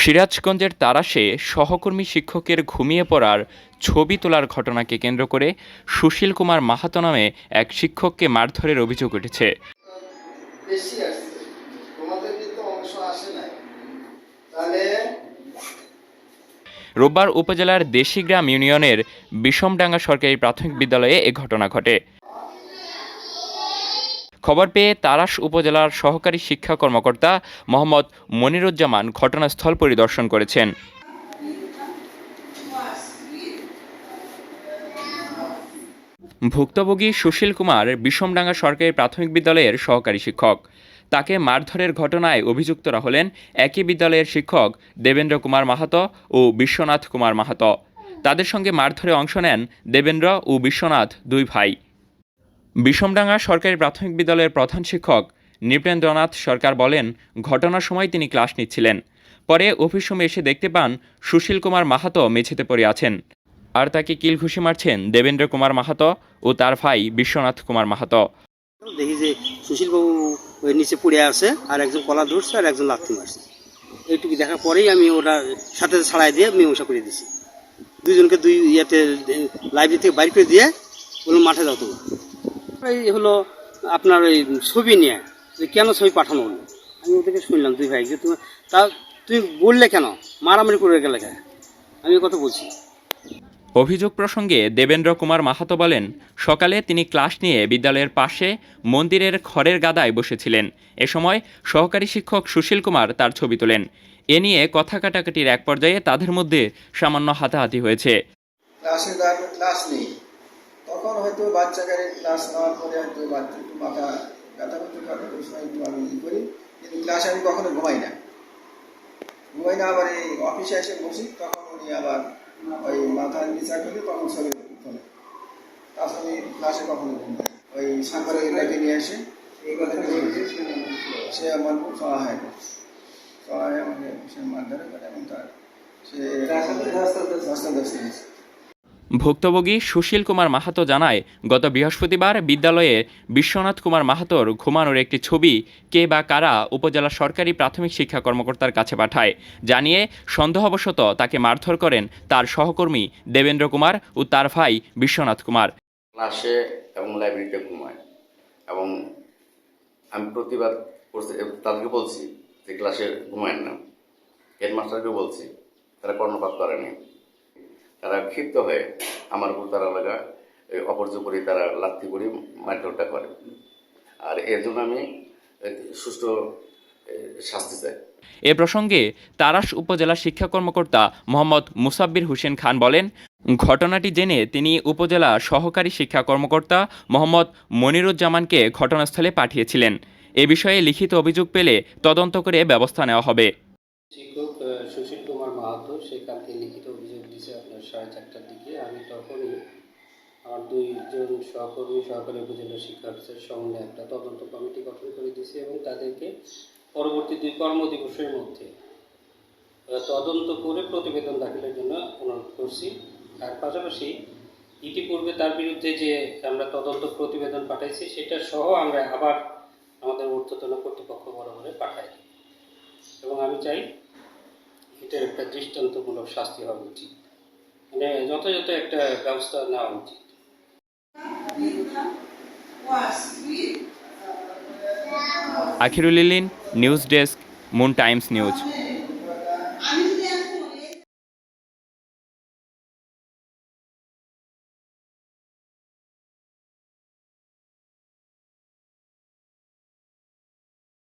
সিরাজগঞ্জের তারাশে সহকর্মী শিক্ষকের ঘুমিয়ে পড়ার ছবি তোলার ঘটনাকে কেন্দ্র করে সুশীল কুমার মাহাতো নামে এক শিক্ষককে মারধরের অভিযোগ উঠেছে। রোববার উপজেলার দেশিগ্রাম ইউনিয়নের বিষমডাঙ্গা সরকারি প্রাথমিক বিদ্যালয়ে এ ঘটনা ঘটে। খবর পেয়ে তারাস উপজেলার সহকারী শিক্ষা কর্মকর্তা মোহাম্মদ মনিরুজ্জামান ঘটনাস্থল পরিদর্শন করেছেন। ভুক্তভোগী সুশীল কুমার বিষমডাঙ্গা সরকারি প্রাথমিক বিদ্যালয়ের সহকারী শিক্ষক। তাকে মারধরের ঘটনায় অভিযুক্তরা হলেন একই বিদ্যালয়ের শিক্ষক দেবেন্দ্র কুমার মাহাতো ও বিশ্বনাথ কুমার মাহাতো। তাদের সঙ্গে মারধরে অংশ নেন দেবেন্দ্র ও বিশ্বনাথ দুই ভাই। বিষমডাঙ্গা সরকারি প্রাথমিক বিদ্যালয়ের প্রধান শিক্ষক নৃপেন্দ্রনাথ সরকার বলেন, ঘটনার সময় তিনি ক্লাস নিচ্ছিলেন। পরে অফিস রুমে এসে দেখতে পান সুশীল কুমার মাহাতো মেঝেতে পড়ে আছেন। আর তাকে কিল ঘুষি মারছেন দেবেন্দ্র কুমার মাহাতো ও তার ভাই বিশ্বনাথ কুমার মাহাতো। দেখি যে সুশীলবাবু নিচে পড়ে আছে, আর একজন কলা ধরছে আর একজন লাথি মারছে। এইটুকু দেখার পরেই আমি ওটা সাথে ছাড়াই দিয়ে মীমাংসা করে দিছি। দুইজনকে দুই ইয়েতে, লাইব্রেরি থেকে বাইর করে দিয়ে বললাম মাঠে যাও এই হলো আপনার ওই ছবি নিয়ে যে কেন ছবি পাঠানো হলো? আমি ওদেরকে শুনলাম দুই ভাই যে তুমি তা তুমি বললে কেন? মারামারি করে গেলে কেন? আমি কথা বলছি। অভিযোগ প্রসঙ্গে দেবেন্দ্র কুমার মাহাতো বলেন সকালে তিনি ক্লাস নিয়ে বিদ্যালয়ের পাশে মন্দিরের খড়ের গাদায় বসেছিলেন। এ সময় সহকারী শিক্ষক সুশীল কুমার তার ছবি তোলেন। এ নিয়ে কথা কাটাকাটির এক পর্যায়ে তাদের মধ্যে সামান্য হাতাহাতি হয়েছে। ক্লাসে ক্লাস নেই। তখন হয়তো বাচ্চাকারে ক্লাস নেওয়ার পরে হয়তো বাচ্চা একটু মাথা ব্যথা করতে পারে ওই সময় একটু আমি ই করি। কিন্তু ক্লাসে আমি কখনো ঘুমাই না। ঘুমাই না আবার এই অফিসে এসে বসি তখন উনি আবার ওই মাথা নিচা করে তখন ছবি তোলে তাছাড়া আমি ক্লাসে কখনো ঘুমাই ওই সাঁতারে এটাকে নিয়ে আসে এই কথা সে আমার খুব সহায় করে। সহায় আমাকে সে মারধরে করে এবং তার সে হস্তান্তর নিয়েছে ভুক্তভোগী সুশীল কুমার মাহাতো জানায়, গত বৃহস্পতিবার বিদ্যালয়ে বিশ্বনাথ কুমার মাহাতোর ঘুমানোর একটি ছবি কে বা কারা উপজেলা সরকারি প্রাথমিক শিক্ষা কর্মকর্তার কাছে পাঠায়। জানিয়ে সন্দেহবশত তাকে মারধর করেন তার সহকর্মী দেবেন্দ্র কুমার ও তার ভাই বিশ্বনাথ কুমার। ক্লাসে এবং লাইব্রেরিতে ঘুমায় এবং আমি প্রতিবাদ তাদেরকে বলছি যে ক্লাসে ঘুমায় না। হেডমাস্টারকে বলছি, তারা কর্ণপাত করেনি। তারা ক্ষিপ্ত হয়ে আমার উপর তারা লাগা এই অপর্য করি তারা লাথি করি মারধরটা করে। আর এর জন্য আমি সুষ্ঠু শাস্তি চাই। এ প্রসঙ্গে তারাস উপজেলা শিক্ষা কর্মকর্তা মোহাম্মদ মুসাব্বির হোসেন খান বলেন ঘটনাটি জেনে তিনি উপজেলা সহকারী শিক্ষা কর্মকর্তা মোহাম্মদ মনিরুজ্জামানকে ঘটনাস্থলে পাঠিয়েছিলেন। এ বিষয়ে লিখিত অভিযোগ পেলে তদন্ত করে ব্যবস্থা নেওয়া হবে শিক্ষক আহ, সুশীল কুমার থেকে লিখিত অভিযোগ দিয়েছে আপনার সাড়ে চারটার দিকে। আমি তখনই আমার দুইজন সহকর্মী, সহকারী উপজেলা শিক্ষা অফিসার সমন্বয়ে একটা তদন্ত কমিটি গঠন করে দিয়েছি এবং তাদেরকে পরবর্তী দুই কর্মদিবসের মধ্যে তদন্ত করে প্রতিবেদন দাখিলের জন্য অনুরোধ করছি। আর পাশাপাশি ইতিপূর্বে তার বিরুদ্ধে যে আমরা তদন্ত প্রতিবেদন পাঠাইছি, সেটা সহ আমরা আবার আমাদের ঊর্ধ্বতন কর্তৃপক্ষ বরাবরে পাঠাই। এবং আমি চাই এটার একটা দৃষ্টান্তমূলক শাস্তি হওয়া উচিত। মানে যথাযথ একটা ব্যবস্থা নেওয়া উচিত। Akhirul ইলিন news desk, moon times news.